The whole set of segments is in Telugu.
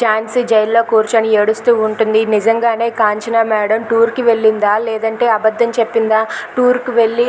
ఝాన్సీ జైల్లో కూర్చొని ఏడుస్తూ ఉంటుంది. నిజంగానే కాంచన మేడం టూర్కి వెళ్ళిందా? లేదంటే అబద్ధం చెప్పిందా? టూర్కి వెళ్ళి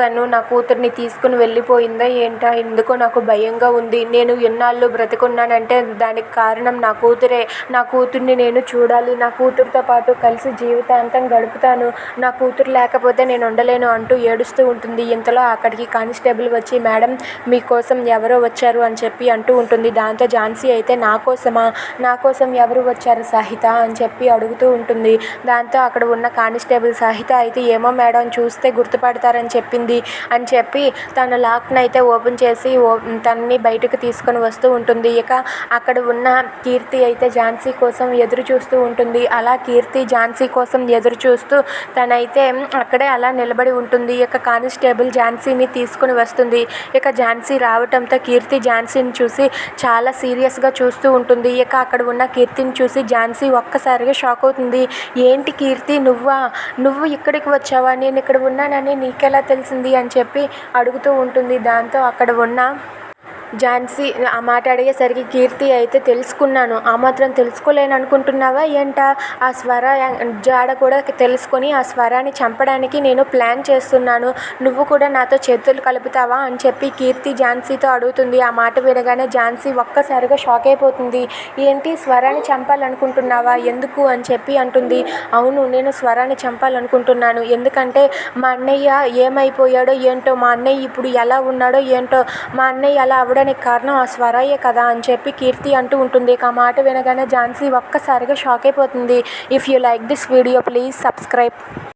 తను నా కూతుర్ని తీసుకుని వెళ్ళిపోయిందా ఏంటా? ఎందుకో నాకు భయంగా ఉంది. నేను ఎన్నాళ్ళు బ్రతికున్నానంటే దానికి కారణం నా కూతురే. నా కూతుర్ని నేను చూడాలి. నా కూతురుతో పాటు కలిసి జీవితాంతం గడుపుతాను. నా కూతురు లేకపోతే నేను ఉండలేను అంటూ ఏడుస్తూ ఉంటుంది. ఇంతలో అక్కడికి కానిస్టేబుల్ వచ్చి మేడం మీకోసం ఎవరో వచ్చారు అని చెప్పి అంటూ ఉంటుంది. దాంతో ఝాన్సీ అయితే నా కోసమా? నా కోసం ఎవరు వచ్చారు సహిత అని చెప్పి అడుగుతూ ఉంటుంది. దాంతో అక్కడ ఉన్న కానిస్టేబుల్ సహిత అయితే ఏమో మేడం చూస్తే గుర్తుపడతారని చెప్పింది అని చెప్పి తన లాక్ను అయితే ఓపెన్ చేసి ఓ తనని బయటకు తీసుకొని వస్తూ ఉంటుంది. ఇక అక్కడ ఉన్న కీర్తి అయితే ఝాన్సీ కోసం ఎదురు చూస్తూ ఉంటుంది. అలా కీర్తి ఝాన్సీ కోసం ఎదురు చూస్తూ తనైతే అక్కడే అలా నిలబడి ఉంటుంది. ఇక కానిస్టేబుల్ ఝాన్సీని తీసుకుని వస్తుంది. ఇక ఝాన్సీ రావటంతో కీర్తి ఝాన్సీని చూసి చాలా సీరియస్గా చూస్తూ ఉంటుంది. ఇక అక్కడ అక్కడ ఉన్న కీర్తిని చూసి ఝాన్సీ ఒక్కసారిగా షాక్ అవుతుంది. ఏంటి కీర్తి నువ్వా? నువ్వు ఇక్కడికి వచ్చావా? నేను ఇక్కడ ఉన్నానని నీకెలా తెలిసింది? అని చెప్పి అడుగుతూ ఉంటుంది. దాంతో అక్కడ ఉన్న ఝాన్సీ ఆ మాట అడిగేసరికి కీర్తి అయితే తెలుసుకున్నాను. ఆ మాత్రం తెలుసుకోలేను అనుకుంటున్నావా ఏంటా? ఆ స్వర జాడ కూడా తెలుసుకొని ఆ స్వరాన్ని చంపడానికి నేను ప్లాన్ చేస్తున్నాను. నువ్వు కూడా నాతో చేతులు కలుపుతావా? అని చెప్పి కీర్తి ఝాన్సీతో అడుగుతుంది. ఆ మాట వినగానే ఝాన్సీ ఒక్కసారిగా షాక్ అయిపోతుంది. ఏంటి స్వరాన్ని చంపాలనుకుంటున్నావా? ఎందుకు? అని చెప్పి అంటుంది. అవును నేను స్వరాన్ని చంపాలనుకుంటున్నాను. ఎందుకంటే మా అన్నయ్య ఏమైపోయాడో ఏంటో? మా అన్నయ్య ఇప్పుడు ఎలా ఉన్నాడో ఏంటో? మా అన్నయ్య అలా దానికి కారణం ఆ స్వరయే కదా అని చెప్పి కీర్తి అంటూ ఉంటుంది. ఇక ఆ మాట వినగానే ఝాన్సీ ఒక్కసారిగా షాక్ అయిపోతుంది. If you like this video please subscribe